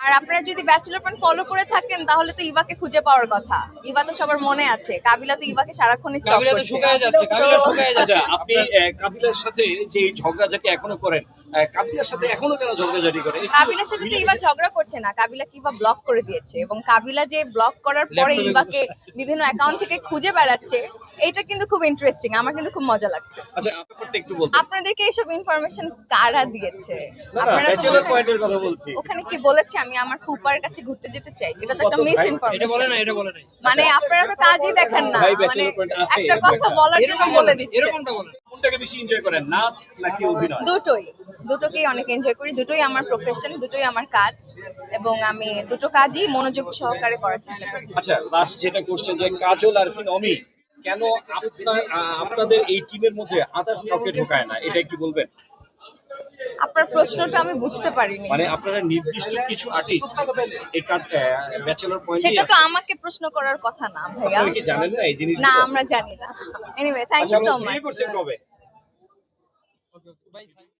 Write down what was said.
আর আপনারা যদি bachelor point follow করে থাকেন তাহলে তো ইভাকে খুঁজে পাওয়ার কথা। ইভা তো সবার মনে আছে। কাবিলা তো ইভাকে সারাক্ষণই স্টক কাবিলা তো করছে। শুকায় যাচ্ছে কাবিলা তো- শুকায় আচ্ছা যাচ্ছে। আপনি কাবিলার সাথে যে এই ঝগড়াঝাটি এখনও করেন কাবিলার সাথে এখনও কেন ঝগড়াঝাটি করেন? একটু- কাবিলার সাথে তো ইভা ঝগড়া করছে না। কাবিলা কি ইভা ব্লক করে দিয়েছে? এবং কাবিলা যে ব্লক করার পরে ইভাকে বিভিন্ন অ্যাকাউন্ট থেকে খুঁজে বেড়াচ্ছে এটা কিন্তু খুব ইন্টারেস্টিং আমার কিন্তু খুব মজা লাগছে। আচ্ছা একটু বলতে। আপনাদেরকে এইসব ইনফরমেশন কারা দিয়েছে? আপনারা ব্যাচেলর ওখানে- পয়েন্টের কথা বলছি। ওখানে কি বলেছে আমি আমার ফুপার কাছে ঘুরতে যেতে চাই? এটা তো একটা মিস ভাই? এটা বলে ইনফরমেশন না এটা বলে নাই মানে আপনারা তো কাজই দেখেন না। মানে একটা কথা বলার জন্য বলে দিচ্ছে। এরকমটা বলে কোনটাকে বেশি এনজয় করেন নাচ নাকি অভিনয়? দুটোই। দুটোকেই অনেক এনজয় করি। দুটোই আমার প্রফেশন দুটোই আমার কাজ। এবং আমি দুটো কাজই মনোযোগ সহকারে করার চেষ্টা করি। আচ্ছা লাস্ট যেটা করছেন যে কাজল আর অমি কেন আপনার আপনাদের এই টিমের মধ্যে আদার্স কাউকে ঢোকায় না? এটা একটু বলবেন। আপনার প্রশ্নটা আমি বুঝতে পারিনি। মানে আপনারা নির্দিষ্ট কিছু আর্টিস্ট এই কাজ ব্যাচেলর পয়েন্ট সেটা তো আমাকে প্রশ্ন করার কথা না ভাইয়া। আপনারা কি জানেন না এই জিনিস না আমরা জানি না। এনিওয়ে থ্যাংক আচ্ছা ইউ সো আমরা বিয়ে মাচ করছেন কবে